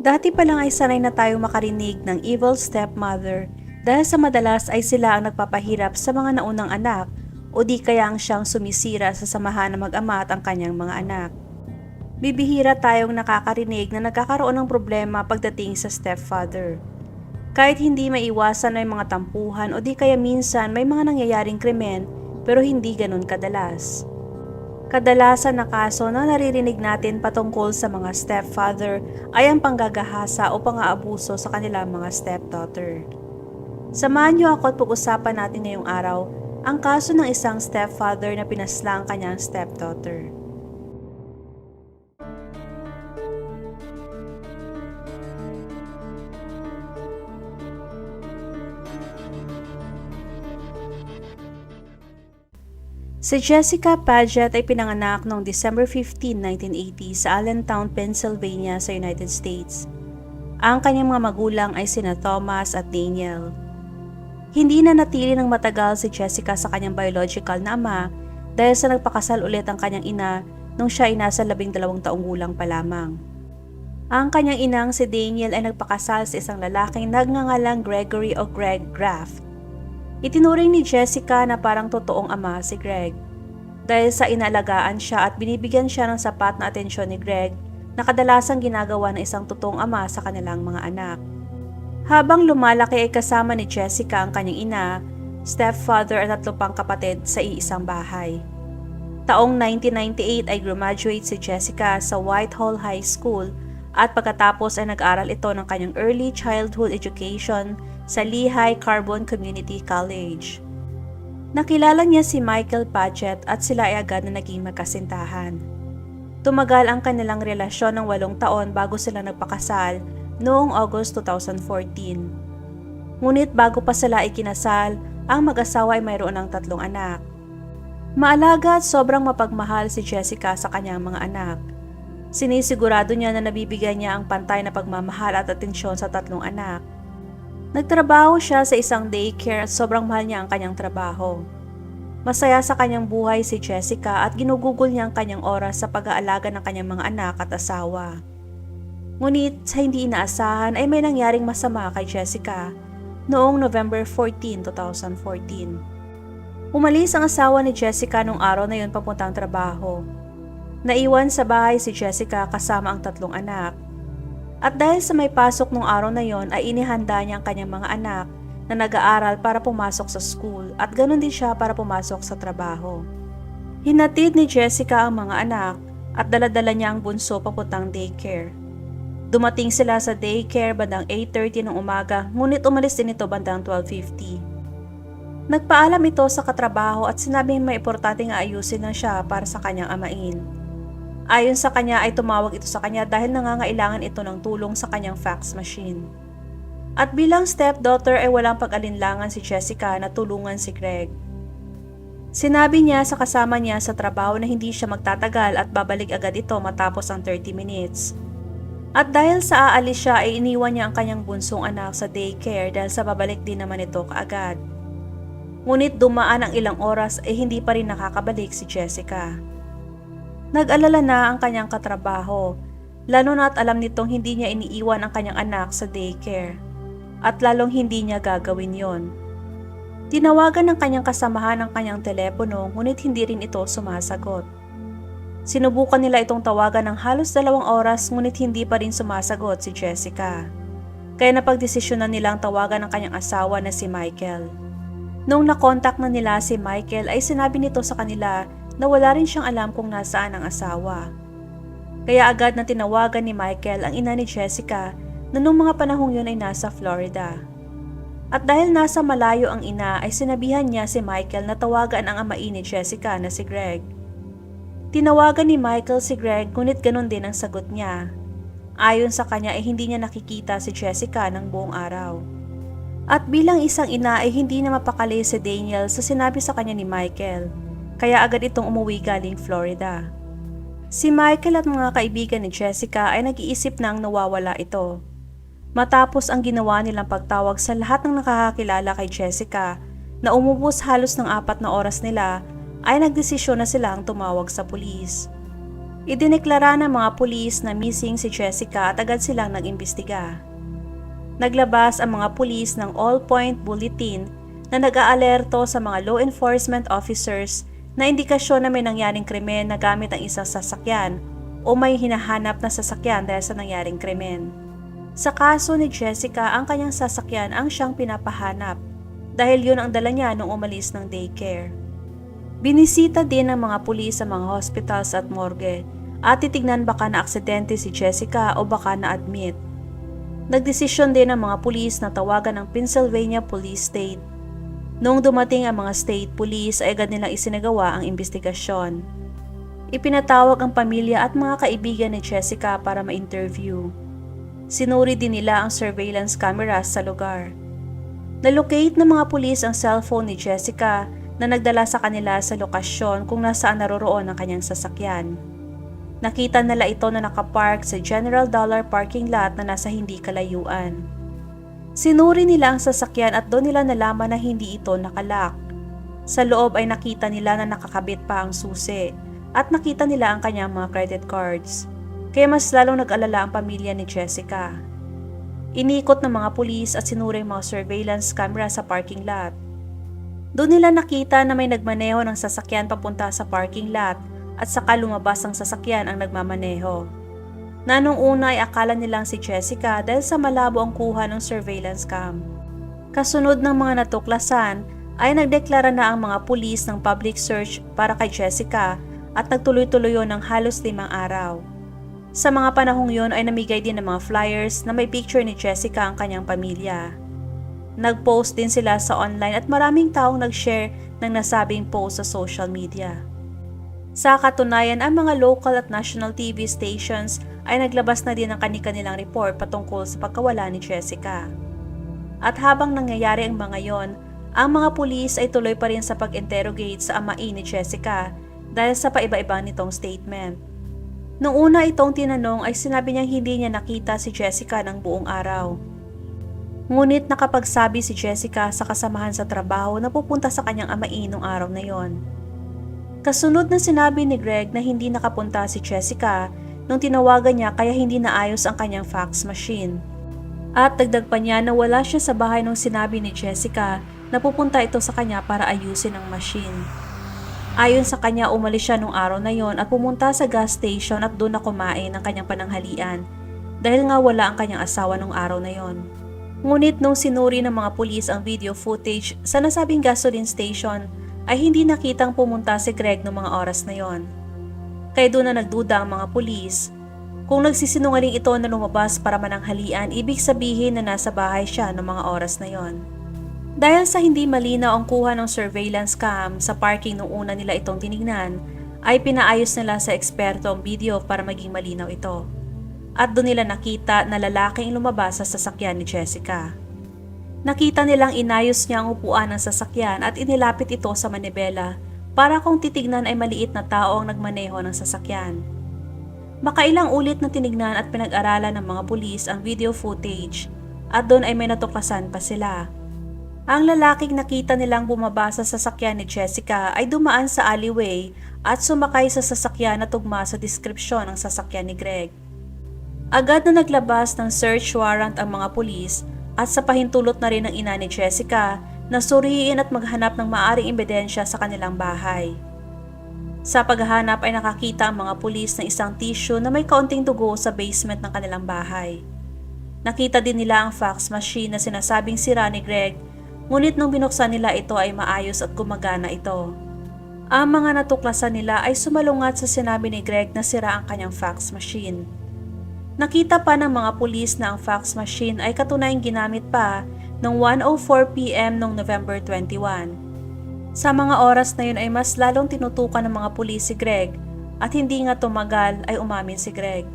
Dati pa lang ay sanay na tayo makarinig ng evil stepmother dahil sa madalas ay sila ang nagpapahirap sa mga naunang anak o di kaya ang siyang sumisira sa samahan ng mag-ama at ang kanyang mga anak. Bibihira tayong nakakarinig na nagkakaroon ng problema pagdating sa stepfather. Kahit hindi maiwasan may mga tampuhan o di kaya minsan may mga nangyayaring krimen pero hindi ganun kadalas. Kadalasan na kaso na naririnig natin patungkol sa mga stepfather ay ang panggagahasa o pang-aabuso sa kanilang mga stepdaughter. Samahan niyo ako at pag-usapan natin ngayong araw ang kaso ng isang stepfather na pinaslang kanyang stepdaughter. Si Jessica Paget ay pinanganak noong December 15, 1980 sa Allentown, Pennsylvania sa United States. Ang kanyang mga magulang ay sina Thomas at Daniel. Hindi na natili ng matagal si Jessica sa kanyang biological na ama dahil sa nagpakasal ulit ang kanyang ina nung siya ay nasa labing dalawang taong gulang pa lamang. Ang kanyang inang si Daniel ay nagpakasal sa isang lalaking nagngangalang Gregory o Greg Graff Itinuring ni Jessica na parang totoong ama si Greg. Dahil sa inalagaan siya at binibigyan siya ng sapat na atensyon ni Greg na kadalasang ginagawa ng isang totoong ama sa kanilang mga anak. Habang lumalaki ay kasama ni Jessica ang kanyang ina, stepfather at tatlo pang kapatid sa iisang bahay. Taong 1998 ay graduate si Jessica sa Whitehall High School at pagkatapos ay nag-aral ito ng kanyang early childhood education sa Lehigh Carbon Community College. Nakilala niya si Michael Paget at sila ay agad na naging magkasintahan. Tumagal ang kanilang relasyon ng walong taon bago sila nagpakasal noong August 2014. Ngunit bago pa sila ikinasal, ang mag-asawa ay mayroon ng tatlong anak. Maalaga at sobrang mapagmahal si Jessica sa kanyang mga anak. Sinisigurado niya na nabibigyan niya ang pantay na pagmamahal at atensyon sa tatlong anak. Nagtrabaho siya sa isang daycare at sobrang mahal niya ang kanyang trabaho. Masaya sa kanyang buhay si Jessica at ginugugol niya ang kanyang oras sa pag-aalaga ng kanyang mga anak at asawa. Ngunit sa hindi inaasahan ay may nangyaring masama kay Jessica noong November 14, 2014. Umalis ang asawa ni Jessica nung araw na yun papuntang trabaho. Naiwan sa bahay si Jessica kasama ang tatlong anak at dahil sa may pasok nung araw na yon ay inihanda niya ang kanyang mga anak na nag-aaral para pumasok sa school at ganoon din siya para pumasok sa trabaho. Hinatid ni Jessica ang mga anak at daladala niya ang bunso papuntang daycare. Dumating sila sa daycare bandang 8.30 ng umaga ngunit umalis din ito bandang 12.50. Nagpaalam ito sa katrabaho at sinabing may importante nga ayusin na siya para sa kanyang amain. Ayon sa kanya ay tumawag ito sa kanya dahil nangangailangan ito ng tulong sa kanyang fax machine. At bilang stepdaughter ay walang pag-alinlangan si Jessica na tulungan si Greg. Sinabi niya sa kasama niya sa trabaho na hindi siya magtatagal at babalik agad ito matapos ang 30 minutes. At dahil sa aalis siya ay iniwan niya ang kanyang bunsong anak sa daycare dahil sa babalik din naman ito kaagad. Ngunit dumaan ang ilang oras ay hindi pa rin nakakabalik si Jessica. Nag-alala na ang kanyang katrabaho, lalo na't alam nitong hindi niya iniiwan ang kanyang anak sa daycare. At lalong hindi niya gagawin yon. Tinawagan ng kanyang kasamahan ang kanyang telepono ngunit hindi rin ito sumasagot. Sinubukan nila itong tawagan ng halos dalawang oras ngunit hindi pa rin sumasagot si Jessica. Kaya napagdesisyonan nilang tawagan ang kanyang asawa na si Michael. Nung nakontak na nila si Michael ay sinabi nito sa kanila na wala rin siyang alam kung nasaan ang asawa. Kaya agad na tinawagan ni Michael ang ina ni Jessica na nung mga panahong yun ay nasa Florida. At dahil nasa malayo ang ina ay sinabihan niya si Michael na tawagan ang amain ni Jessica na si Greg. Tinawagan ni Michael si Greg ngunit ganun din ang sagot niya. Ayon sa kanya ay hindi niya nakikita si Jessica ng buong araw. At bilang isang ina ay hindi na mapakali si Daniel sa sinabi sa kanya ni Michael kaya agad itong umuwi galing Florida. Si Michael at mga kaibigan ni Jessica ay nag-iisip nang nawawala ito. Matapos ang ginawa nilang pagtawag sa lahat ng nakakakilala kay Jessica na umubos halos ng apat na oras nila ay nagdesisyon na silang tumawag sa pulis. Idineklara ng mga pulis na missing si Jessica at agad silang nag-imbestiga. Naglabas ang mga pulis ng all-point bulletin na nag-aalerto sa mga law enforcement officers na indikasyon na may nangyaring krimen na gamit ang isang sasakyan o may hinahanap na sasakyan dahil sa nangyaring krimen. Sa kaso ni Jessica, ang kanyang sasakyan ang siyang pinapahanap dahil yun ang dala niya nung umalis ng daycare. Binisita din ng mga pulis sa mga hospitals at morgue at titignan baka na aksidente si Jessica o baka na-admit. Nagdesisyon din ang mga pulis na tawagan ng Pennsylvania Police State. Noong dumating ang mga state police ay agad nilang isinagawa ang investigasyon. Ipinatawag ang pamilya at mga kaibigan ni Jessica para ma-interview. Sinuri din nila ang surveillance cameras sa lugar. Nalocate ng mga pulis ang cellphone ni Jessica na nagdala sa kanila sa lokasyon kung nasaan naroroon ang kanyang sasakyan. Nakita nila ito na nakapark sa General Dollar parking lot na nasa hindi kalayuan. Sinuri nila ang sasakyan at doon nila nalaman na hindi ito nakalak. Sa loob ay nakita nila na nakakabit pa ang susi at nakita nila ang kanyang mga credit cards. Kaya mas lalong nag-alala ang pamilya ni Jessica. Inikot ng mga pulis at sinuri ang mga surveillance camera sa parking lot. Doon nila nakita na may nagmaneho ng sasakyan papunta sa parking lot at saka lumabas ang sasakyan ang nagmamaneho. Na nung una ay akala nilang si Jessica dahil sa malabo ang kuha ng surveillance cam. Kasunod ng mga natuklasan ay nagdeklara na ang mga pulis ng public search para kay Jessica at nagtuloy-tuloy yun ng halos limang araw. Sa mga panahong yun ay namigay din ng mga flyers na may picture ni Jessica ang kanyang pamilya. Nag-post din sila sa online at maraming taong nag-share ng nasabing post sa social media. Sa katunayan, ang mga local at national TV stations ay naglabas na din ng kanilang report patungkol sa pagkawala ni Jessica. At habang nangyayari ang mga yon, ang mga pulis ay tuloy pa rin sa pag-interrogate sa amain ni Jessica dahil sa paiba-iba nitong statement. Nung una itong tinanong ay sinabi niyang hindi niya nakita si Jessica ng buong araw. Ngunit nakapagsabi si Jessica sa kasamahan sa trabaho na pupunta sa kanyang amain nung araw na yon. Kasunod na sinabi ni Greg na hindi nakapunta si Jessica nung tinawagan niya kaya hindi naayos ang kanyang fax machine. At dagdag pa niya na wala siya sa bahay nung sinabi ni Jessica na pupunta ito sa kanya para ayusin ang machine. Ayon sa kanya, umalis siya nung araw na yon at pumunta sa gas station at doon na kumain ng kanyang pananghalian dahil nga wala ang kanyang asawa nung araw na yon. Ngunit nung sinuri ng mga pulis ang video footage sa nasabing gasoline station ay hindi nakitang pumunta si Greg noong mga oras na yon. Kaya doon na nagduda ang mga pulis. Kung nagsisinungaling ito na lumabas para mananghalian, ibig sabihin na nasa bahay siya noong mga oras na yon. Dahil sa hindi malinaw ang kuha ng surveillance cam sa parking nung una nila itong tinignan, ay pinaayos nila sa eksperto ang video para maging malinaw ito. At doon nila nakita na lalaking lumabas sa sasakyan ni Jessica. Nakita nilang inayos niya ang upuan ng sasakyan at inilapit ito sa manibela para kung titignan ay maliit na tao ang nagmaneho ng sasakyan. Makailang ulit na tinignan at pinag-aralan ng mga pulis ang video footage at doon ay may natuklasan pa sila. Ang lalaking nakita nilang bumaba sa sasakyan ni Jessica ay dumaan sa alleyway at sumakay sa sasakyan na tugma sa deskripsyon ng sasakyan ni Greg. Agad na naglabas ng search warrant ang mga pulis at sa pahintulot na rin ng ina ni Jessica na suriin at maghanap ng maaring ebidensya sa kanilang bahay. Sa paghahanap ay nakakita ang mga pulis ng isang tissue na may kaunting dugo sa basement ng kanilang bahay. Nakita din nila ang fax machine na sinasabing sira ni Greg, ngunit nung binuksan nila ito ay maayos at gumagana ito. Ang mga natuklasan nila ay sumalungat sa sinabi ni Greg na sira ang kanyang fax machine. Nakita pa ng mga pulis na ang fax machine ay katunayang ginamit pa noong 1.04pm noong November 21. Sa mga oras na yun ay mas lalong tinutukan ng mga pulis si Greg at hindi nga tumagal ay umamin si Greg.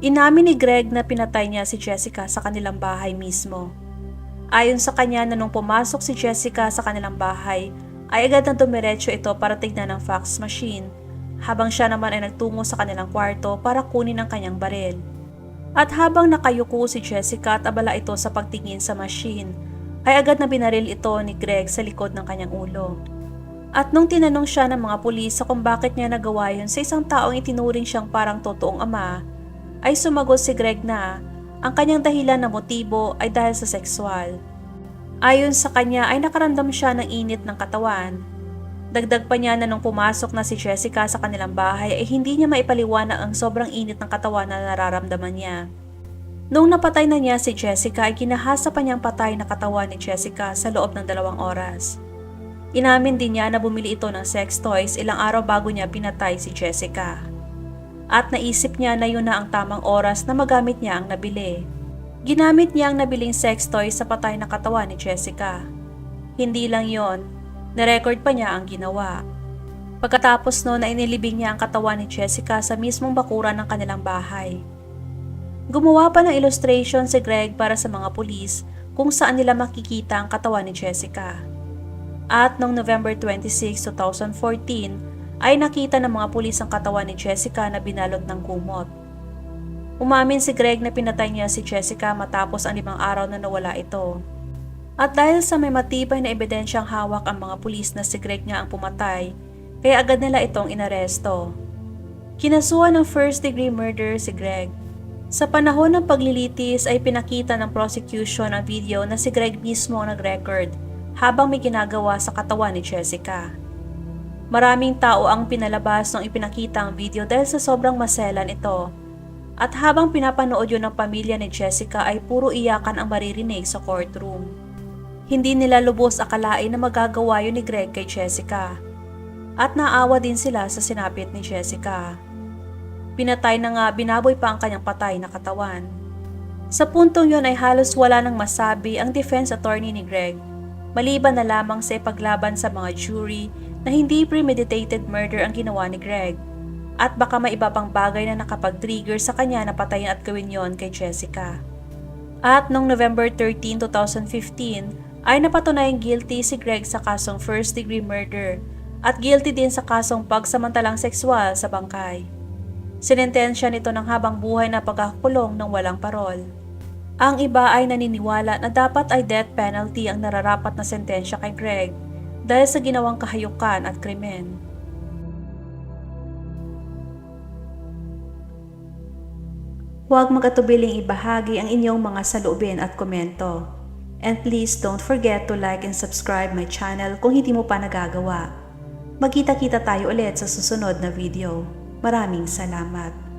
Inamin ni Greg na pinatay niya si Jessica sa kanilang bahay mismo. Ayon sa kanya na nung pumasok si Jessica sa kanilang bahay ay agad na dumiretso ito para tignan ng fax machine habang siya naman ay nagtungo sa kanilang kwarto para kunin ang kanyang baril. At habang nakayuko si Jessica at abala ito sa pagtingin sa machine, ay agad na binaril ito ni Greg sa likod ng kanyang ulo. At nung tinanong siya ng mga pulis sa kung bakit niya nagawa yun sa isang taong itinuring siyang parang totoong ama, ay sumagot si Greg na ang kanyang dahilan na motibo ay dahil sa sexual. Ayon sa kanya ay nakaramdam siya ng init ng katawan. Dagdag pa niya na nung pumasok na si Jessica sa kanilang bahay ay hindi niya maipaliwanag ang sobrang init ng katawan na nararamdaman niya. Nung napatay na niya si Jessica ay kinahasa pa niyang patay na katawan ni Jessica sa loob ng dalawang oras. Inamin din niya na bumili ito ng sex toys ilang araw bago niya pinatay si Jessica. At naisip niya na yun na ang tamang oras na magamit niya ang nabili. Ginamit niya ang nabiling sex toys sa patay na katawan ni Jessica. Hindi lang yon, narecord pa niya ang ginawa. Pagkatapos no na inilibing niya ang katawan ni Jessica sa mismong bakuran ng kanilang bahay. Gumawa pa ng illustration si Greg para sa mga pulis kung saan nila makikita ang katawan ni Jessica. At noong November 26, 2014, ay nakita ng mga pulis ang katawan ni Jessica na binalot ng kumot. Umamin si Greg na pinatay niya si Jessica matapos ang limang araw na nawala ito. At dahil sa may matibay na ebidensyang hawak ang mga pulis na si Greg nga ang pumatay, kaya agad nila itong inaresto. Kinasuhan ng first degree murder si Greg. Sa panahon ng paglilitis ay pinakita ng prosecution ang video na si Greg mismo ang nag-record habang may ginagawa sa katawan ni Jessica. Maraming tao ang pinalabas nung ipinakita ang video dahil sa sobrang maselan ito. At habang pinapanood yun ng pamilya ni Jessica ay puro iyakan ang maririnig sa courtroom. Hindi nila lubos akalain na magagawa yun ni Greg kay Jessica. At naawa din sila sa sinapit ni Jessica. Pinatay na nga binaboy pa ang kanyang patay na katawan. Sa puntong yun ay halos wala nang masabi ang defense attorney ni Greg maliban na lamang sa ipaglaban sa mga jury na hindi premeditated murder ang ginawa ni Greg at baka may iba pang bagay na nakapag-trigger sa kanya na patayin at gawin yon kay Jessica. At noong November 13, 2015 ay napatunayang guilty si Greg sa kasong first degree murder at guilty din sa kasong pagsamantalang sexual sa bangkay. Sinentensya nito ng habang buhay na pagkakulong ng walang parol. Ang iba ay naniniwala na dapat ay death penalty ang nararapat na sentensya kay Greg dahil sa ginawang kahayukan at krimen. Huwag magatubiling ibahagi ang inyong mga saloobin at komento. And please don't forget to like and subscribe my channel kung hindi mo pa nagagawa. Magkita-kita tayo ulit sa susunod na video. Maraming salamat.